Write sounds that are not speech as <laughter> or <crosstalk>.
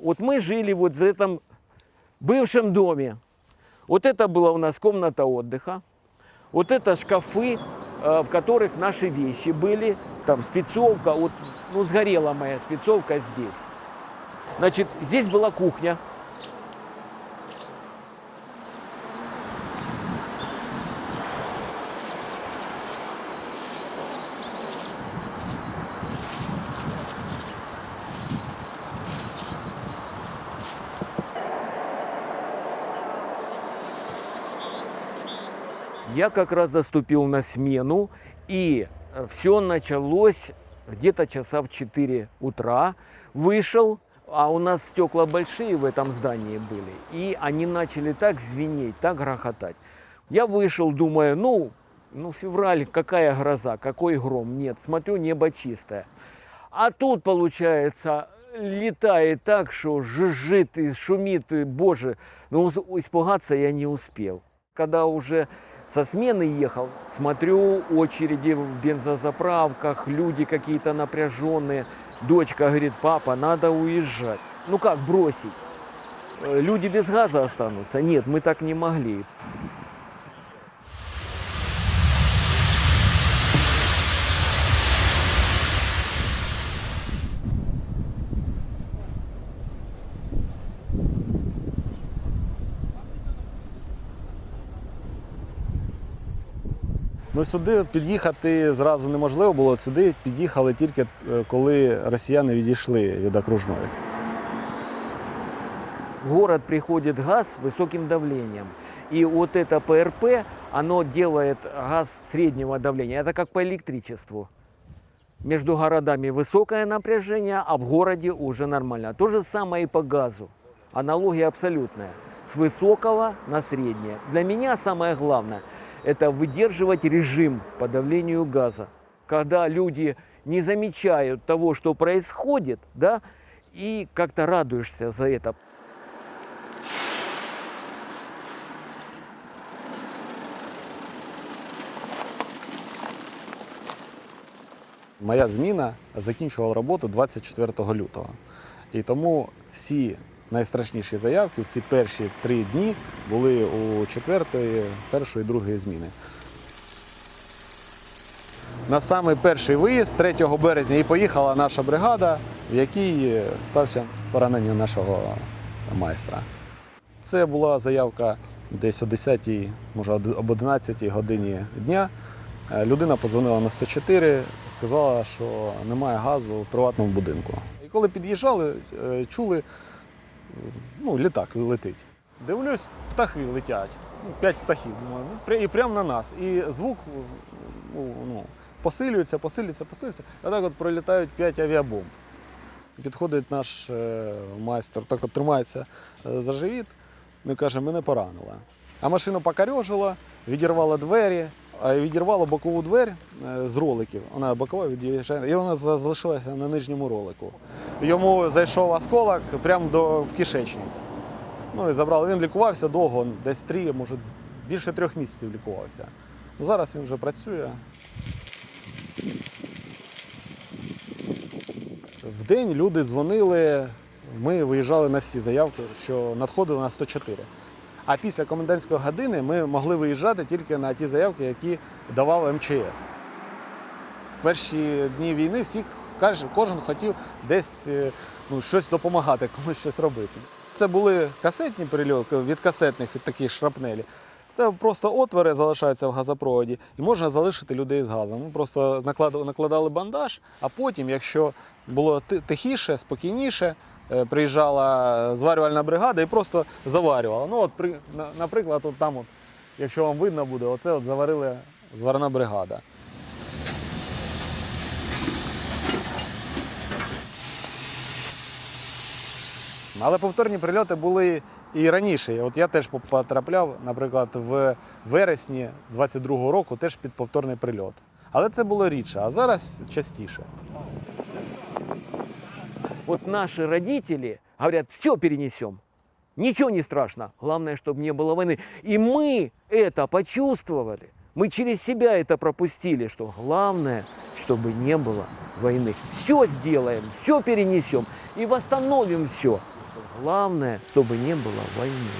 Вот мы жили вот в этом бывшем доме. Вот это была у нас комната отдыха. Вот это шкафы, э, в которых наши вещи были. Там спецовка, вот, ну, сгорела моя спецовка здесь. Значит, здесь была кухня. Я как раз заступил на смену, и все началось где-то часа в 4 утра. Вышел, а у нас стекла большие в этом здании были, и они начали так звенеть, так грохотать. Я вышел, думаю, ну, ну февраль, какая гроза, какой гром? Нет, смотрю, небо чистое. А тут, получается, летает так, что жужжит и шумит, и, боже, ну испугаться я не успел. Когда уже со смены ехал, смотрю очереди в бензозаправках, люди какие-то напряженные. Дочка говорит, папа, надо уезжать. Ну как бросить? Э, Люди без газа останутся? Нет, мы так не могли. Ну сюди під'їхати зразу неможливо було. Сюди під'їхали тільки е, коли росіяни відійшли від окружної. В город приходит газ с высоким давлением. И вот это ПРП, оно делает газ среднего давления. Это как по электричеству. Между городами высокое напряжение, а в городе уже нормально. То же самое и по газу. Аналогия абсолютная. С высокого на среднее. Для меня самое главное – это выдерживать режим по давлению газа. Когда люди не замечают того, что происходит, да, и как-то радуешься за это. Моя зміна закінчувала роботу 24 лютого. І тому всі найстрашніші заявки в ці перші три дні були у четвертої, першої, другої зміни. На самий перший виїзд 3 березня і поїхала наша бригада, в якій стався поранення нашого майстра. Це була заявка десь о 10, може об 11 годині дня. Е, Людина подзвонила на 104, сказала, що немає газу в приватному будинку. І коли під'їжджали, е, чули, ну, літак летить. Дивлюсь, птахи летять. Ну, П'ять птахів. І прямо на нас. І звук ну, ну, посилюється, посилюється, посилюється. А так от пролітають п'ять авіабомб. Підходить наш е, майстер, так от тримається е, за живіт, ну і каже, мене поранило. А машину покорьожила, відірвала двері, а відірвала бокову двері е, з роликів. Вона бокова від'їжджає, і вона залишилася на нижньому ролику. Йому зайшов осколок прямо до, в кишечник. Ну і забрали. Він лікувався довго, десь три, може більше трьох місяців лікувався. Ну, зараз він вже працює. В день люди дзвонили, ми виїжджали на всі заявки, що надходили на 104. А після комендантської години ми могли виїжджати тільки на ті заявки, які давав МЧС. Перші дні війни всіх кожен хотів десь е, ну, щось допомагати, <laughs> комусь щось робити. Це були касетні прильоти від касетних від таких шрапнелі. Це просто отвори залишаються в газопроводі і можна залишити людей з газом. Ми просто накладали бандаж, а потім, якщо було тихіше, спокійніше, приїжджала зварювальна бригада і просто заварювала. Ну, от, при, на- наприклад, от там, от, якщо вам видно буде, оце от заварила зварна бригада. Але повторні прильоти були і раніше. От я теж потрапляв, наприклад, в вересні 22-го року теж під повторний прильот. Але це було рідше, а зараз частіше. Вот наши родители говорят, все перенесем, ничего не страшно, главное, чтобы не было войны. И мы это почувствовали, мы через себя это пропустили, что главное, чтобы не было войны. Все сделаем, все перенесем и восстановим все. Главное, чтобы не было войны.